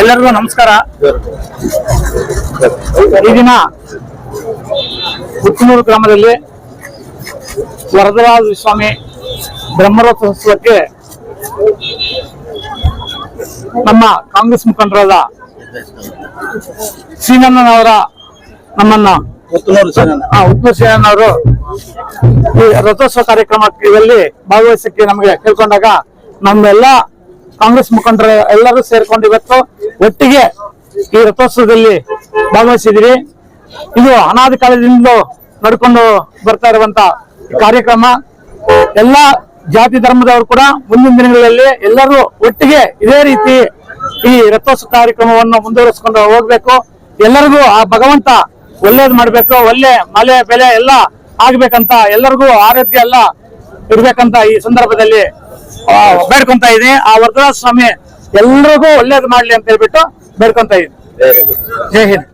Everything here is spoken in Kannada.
ಎಲ್ಲರಿಗೂ ನಮಸ್ಕಾರ. ಈ ದಿನ ಹುತ್ತನೂರು ಗ್ರಾಮದಲ್ಲಿ ವರದರಾಜ ಸ್ವಾಮಿ ಬ್ರಹ್ಮರಥೋತ್ಸವಕ್ಕೆ ನಮ್ಮ ಕಾಂಗ್ರೆಸ್ ಮುಖಂಡರಾದ ಶ್ರೀನಣ್ಣನವರ ನಮ್ಮನ್ನ ಹುತ್ತನೂರು ಶ್ರೀನಣ್ಣ ಸೇನವರು ಈ ರಥೋತ್ಸವ ಕಾರ್ಯಕ್ರಮದಲ್ಲಿ ಭಾಗವಹಿಸಕ್ಕೆ ನಮಗೆ ಕೇಳ್ಕೊಂಡಾಗ ನಮ್ಮೆಲ್ಲ ಕಾಂಗ್ರೆಸ್ ಮುಖಂಡರು ಎಲ್ಲರೂ ಸೇರ್ಕೊಂಡು ಇವತ್ತು ಒಟ್ಟಿಗೆ ಈ ರಥೋತ್ಸವದಲ್ಲಿ ಭಾಗವಹಿಸಿದಿರಿ ಇದು ಅನಾದಿ ಕಾಲದಿಂದ ನಡ್ಕೊಂಡು ಬರ್ತಾ ಇರುವಂತ ಕಾರ್ಯಕ್ರಮ. ಎಲ್ಲ ಜಾತಿ ಧರ್ಮದವರು ಕೂಡ ಮುಂದಿನ ದಿನಗಳಲ್ಲಿ ಎಲ್ಲರೂ ಒಟ್ಟಿಗೆ ಇದೇ ರೀತಿ ಈ ರಥೋತ್ಸವ ಕಾರ್ಯಕ್ರಮವನ್ನು ಮುಂದುವರಿಸಿಕೊಂಡು ಹೋಗ್ಬೇಕು. ಎಲ್ಲರಿಗೂ ಆ ಭಗವಂತ ಒಳ್ಳೇದು ಮಾಡಬೇಕು. ಒಳ್ಳೆ ಮಳೆ ಬೆಲೆ ಎಲ್ಲ ಆಗ್ಬೇಕಂತ ಎಲ್ಲರಿಗೂ ಆರೋಗ್ಯ ಎಲ್ಲ ಇರ್ಬೇಕಂತ ಈ ಸಂದರ್ಭದಲ್ಲಿ ಬೇಡ್ಕೊಂತ ಇದೀನಿ ಆ ವರದರಾಜ ಸ್ವಾಮಿ ಎಲ್ರಿಗೂ ಒಳ್ಳೇದು ಮಾಡ್ಲಿ ಅಂತ ಹೇಳ್ಬಿಟ್ಟು ಬೇಡ್ಕೊಂತ ಇದ್ದೀನಿ. ಜೈ ಹಿಂದ್.